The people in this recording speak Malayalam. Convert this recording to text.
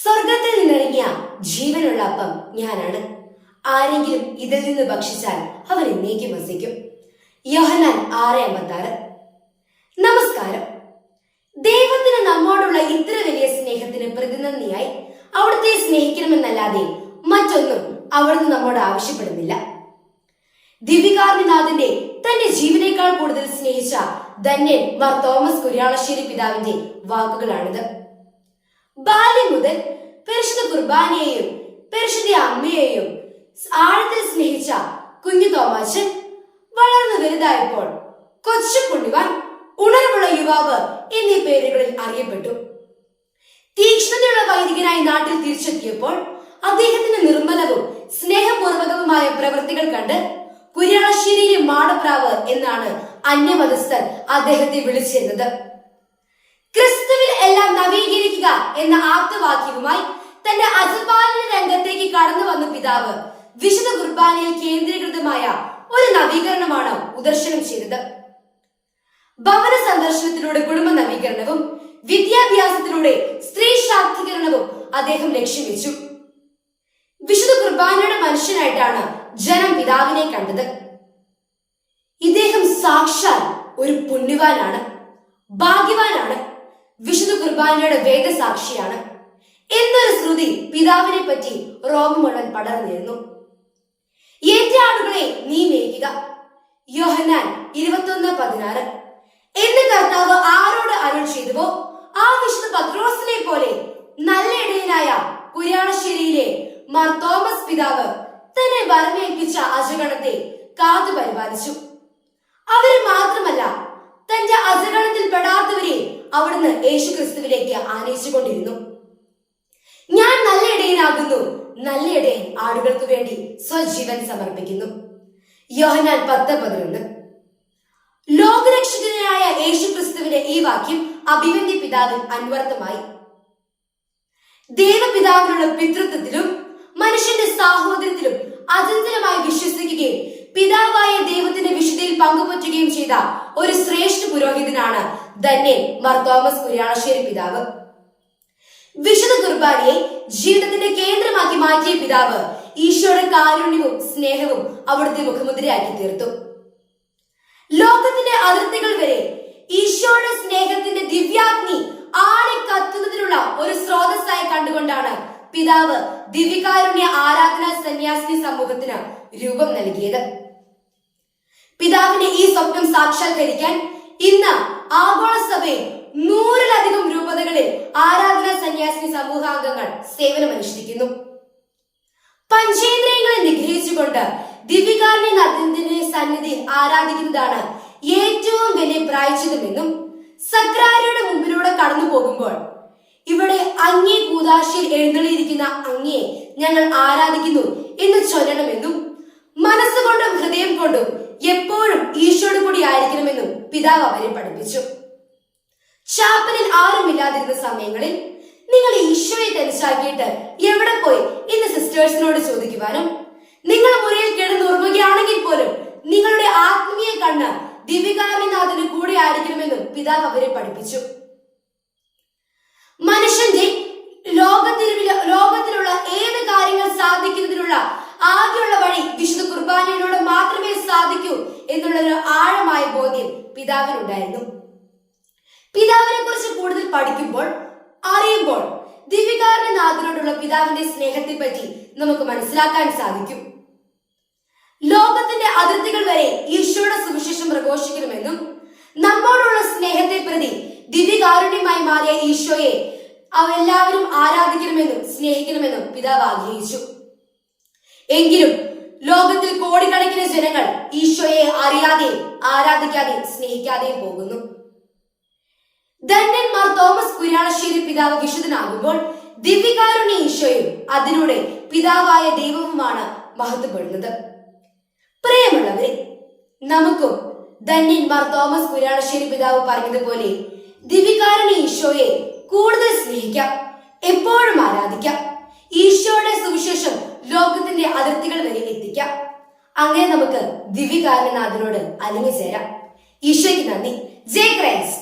സ്വർഗത്തിൽ നിന്നിറങ്ങിയ ജീവനുള്ള അപ്പം ഞാനാണ്. ആരെങ്കിലും ഇതിൽ നിന്ന് ഭക്ഷിച്ചാൽ അവൻ എന്നേക്കും വസിക്കും. യോഹനാൻ ആറ് അമ്പത്താറ്. നമസ്കാരം. ദൈവത്തിന് നമ്മോടുള്ള ഇത്ര വലിയ സ്നേഹത്തിന് പ്രതിനന്ദിയായി അവിടുത്തെ സ്നേഹിക്കണമെന്നല്ലാതെ മറ്റൊന്നും അവിടുന്ന് നമ്മോട് ആവശ്യപ്പെടുന്നില്ല. ദിവികാർണിനാഥന്റെ തന്റെ ജീവനേക്കാൾ കൂടുതൽ സ്നേഹിച്ച ധന്യൻ മാർ തോമസ് കുര്യാളശ്ശേരി പിതാവിന്റെ വാക്കുകളാണിത്. ബാല്യം മുതൽ പരിശുദ്ധ കുർബാനയെയും പരിശുദ്ധ അമ്മയെയും ആഴത്തിൽ സ്നേഹിച്ച കുഞ്ഞു തോമാച്ചൻ വളർന്നു വലുതായപ്പോൾ കൊച്ചു പുണ്യവാൻ ഉണർവുള്ള യുവാവ് എന്നീ പേരുകളിൽ അറിയപ്പെട്ടു. തീക്ഷ്ണതയുള്ള വൈദികനായി നാട്ടിൽ തിരിച്ചെത്തിയപ്പോൾ അദ്ദേഹത്തിന്റെ നിർമ്മലവും സ്നേഹപൂർവകവുമായ പ്രവൃത്തികൾ കണ്ട് കുര്യാളശ്ശേരിയിലെ മാടപ്രാവ് എന്നാണ് അന്യമതസ്ഥർ അദ്ദേഹത്തെ വിളിച്ചിരുന്നത്. ക്രിസ്തുവിൽ എല്ലാം നവീകരിക്കുക എന്ന ആപ്തവാക്യവുമായി തന്റെ അജപാലന രംഗത്തേക്ക് കടന്നു വന്ന പിതാവ് വിശുദ്ധ കുർബാനയിൽ കേന്ദ്രീകൃതമായ ഒരു നവീകരണമാണ് ഉദർശനം ചെയ്തത്. ഭവന സന്ദർശനത്തിലൂടെ കുടുംബ നവീകരണവും വിദ്യാഭ്യാസത്തിലൂടെ സ്ത്രീ ശാക്തീകരണവും അദ്ദേഹം ലക്ഷ്യം വെച്ചു. വിശുദ്ധ കുർബാനയുടെ മനുഷ്യനായിട്ടാണ് ജനം പിതാവിനെ കണ്ടത്. ഇദ്ദേഹം സാക്ഷാൽ ഒരു പുണ്യവാനാണ് ഭാഗ്യവാനാണ്. വിശുദ്ധ കുർബാനയുടെ വേദസാക്ഷിയാണ്. എന്നൊരു ശ്രുതി പിതാവിനെ പറ്റി റോമ മുഴുവൻ പടർന്നിരുന്നു എന്റെ ആളുകളെ നീ മേയ്ക്കുക. യോഹന്നാൻ ഇരുപത്തൊന്ന് പതിനാറ്. എന്ന് കർത്താവ് ആരോട് അരുൾ ചെയ്തുവോ? ആ വിശുദ്ധ പത്രോസിനെ പോലെ നല്ല ഇടയനായ കുര്യാണശ്ശേരിയിലെ മാർ തോമസ് പിതാവ് തന്നെ വരമേൽപ്പിച്ച അജഗണത്തെ കാത്തു പരിപാലിച്ചു. അവർ മാത്രമല്ല തന്റെ അജഗണത്തിൽ പെടാത്തവരെ അവിടുന്ന് യേശു ക്രിസ്തുവിലേക്ക് ആനയിച്ചുകൊണ്ടിരുന്നു. ഞാൻ നല്ല ഇടയനാകുന്നു നല്ല ഇടയൻ ആടുകൾക്ക് വേണ്ടി സ്വജീവൻ സമർപ്പിക്കുന്നു. യോഹനാൽ പത്ത് പതിനൊന്ന്. ലോകരക്ഷകനായ യേശു ക്രിസ്തുവിന്റെ ഈ വാക്യം അഭിമന്യ പിതാവിൽ അന്വർത്ഥമായി. ദൈവപിതാവിനുള്ള പിതൃത്വത്തിലും മനുഷ്യന്റെ സാഹോദര്യത്തിലും പങ്കുപറ്റുകയും ചെയ്ത ഒരു ശ്രേഷ്ഠ പുരോഹിതനാണ് ധന്യൻ മാർ തോമസ് കുര്യാണശ്ശേരി പിതാവ്. വിശുദ്ധ കുർബാനയെ ജീവിതത്തിന്റെ കേന്ദ്രമാക്കി മാറ്റിയ പിതാവ് ഈശോയുടെ കാരുണ്യവും സ്നേഹവും അവിടുത്തെ മുഖമുദ്രയാക്കി തീർത്തു. ലോകത്തിന്റെ അതിർത്തികൾ വരെ ഈശോയുടെ സ്നേഹത്തിന്റെ ദിവ്യാഗ്നി ആളെ കത്തുന്നതിനുള്ള ഒരു സ്രോതസ്സായി കണ്ടുകൊണ്ടാണ് പിതാവ് ദിവ്യകാരുണ്യ ആരാധനാ സന്യാസിനി സമൂഹത്തിന് രൂപം നൽകിയത്. പിതാവിന്റെ ഈ സ്വപ്നം സാക്ഷാത്കരിക്കാൻ ഇന്ന് ആഗോള സഭയിൽ നൂറിലധികം രൂപതകളിൽ ആരാധന സന്യാസിനി സമൂഹാംഗങ്ങൾ സേവനമനുഷ്ഠിക്കുന്നു. പഞ്ചേന്ദ്രിയങ്ങളെ നിഗ്രഹിച്ചുകൊണ്ട് ദിവ്യകാരുണ്യ നദിന്റെ സന്നിധി ആരാധിക്കുന്നതാണ് ഏറ്റവും വലിയ പ്രായച്ചിതമെന്നും സക്രാരിയുടെ മുമ്പിലൂടെ കടന്നു പോകുമ്പോൾ ഇവിടെ അങ്ങേ കൂതാശയിൽ എഴുന്നള്ളിയിരിക്കുന്ന അങ്ങയെ ഞങ്ങൾ ആരാധിക്കുന്നു എന്ന് ചൊല്ലണമെന്നും മനസ്സുകൊണ്ടും ഹൃദയം കൊണ്ടും എപ്പോഴും ഈശോട് കൂടി ആയിരിക്കണമെന്നും പിതാവ് അവരെ പഠിപ്പിച്ചു. ചാപ്പലിൽ ആരുമില്ലാതിരുന്ന സമയങ്ങളിൽ നിങ്ങൾ ഈശോയെ തനിച്ചാക്കിയിട്ട് എവിടെ പോയി ഇന്ന് സിസ്റ്റേഴ്സിനോട് ചോദിക്കുവാനും നിങ്ങൾ മുറിയിൽ കിടന്നുറങ്ങുകയാണെങ്കിൽ പോലും നിങ്ങളുടെ ആത്മീയ കണ്ണ് ദിവ്യകാരനാഥന് കൂടെ ആയിരിക്കണമെന്നും പിതാവ് അവരെ പഠിപ്പിച്ചു. എന്നുള്ള ഒരു ആഴമായ ബോധ്യം പിതാവിനുണ്ടായിരുന്നു. പിതാവിനെ കുറിച്ച് കൂടുതൽ പഠിക്കുമ്പോൾ അറിയുമ്പോൾ ദിവ്യകാരനാഥനോടുള്ള പിതാവിന്റെ സ്നേഹത്തെ പറ്റി നമുക്ക് മനസ്സിലാക്കാൻ സാധിക്കും. ലോകത്തിന്റെ അതിർത്തികൾ വരെ ഈശോയുടെ സുവിശേഷം പ്രഘോഷിക്കണമെന്നും നമ്മോടുള്ള സ്നേഹത്തെ പ്രതി ദിവ്യകാരുണ്യമായി മാറിയ ഈശോയെ അവരെല്ലാവരും ആരാധിക്കണമെന്നും സ്നേഹിക്കണമെന്നും പിതാവ് ആഗ്രഹിച്ചു. എങ്കിലും ലോകത്തിൽ ജനങ്ങൾ ഈശോയെ അറിയാതെ ആരാധിക്കാതെ സ്നേഹിക്കാതെയും പോകുന്നു. ധന്യന്മാർ തോമസ് കുര്യാളശ്ശേരി പിതാവ് വിശുദ്ധനാകുമ്പോൾ ദിവ്യകാരുണ്യ ഈശോയും അതിലൂടെ പിതാവായ ദൈവവുമാണ് മഹത്വപ്പെടുന്നത്. പ്രിയമുള്ളവരെ നമുക്കും ധന്യന്മാർ തോമസ് കുര്യാളശ്ശേരി പിതാവ് പറഞ്ഞതുപോലെ ദിവ്യകാരുണ്യ ഈശോയെ കൂടുതൽ സ്നേഹിക്കാം എപ്പോഴും ആരാധിക്കാം ഈശോയുടെ സുവിശേഷം ലോകത്തിന്റെ അതിർത്തികൾ വരെ എത്തിക്കാം. അങ്ങനെ നമുക്ക് ദിവികാരനാഥനോട് അലിഞ്ഞു ചേരാം. ഈശോയ്ക്ക് നന്ദി. ജയ് ക്രൈസ്റ്റ്.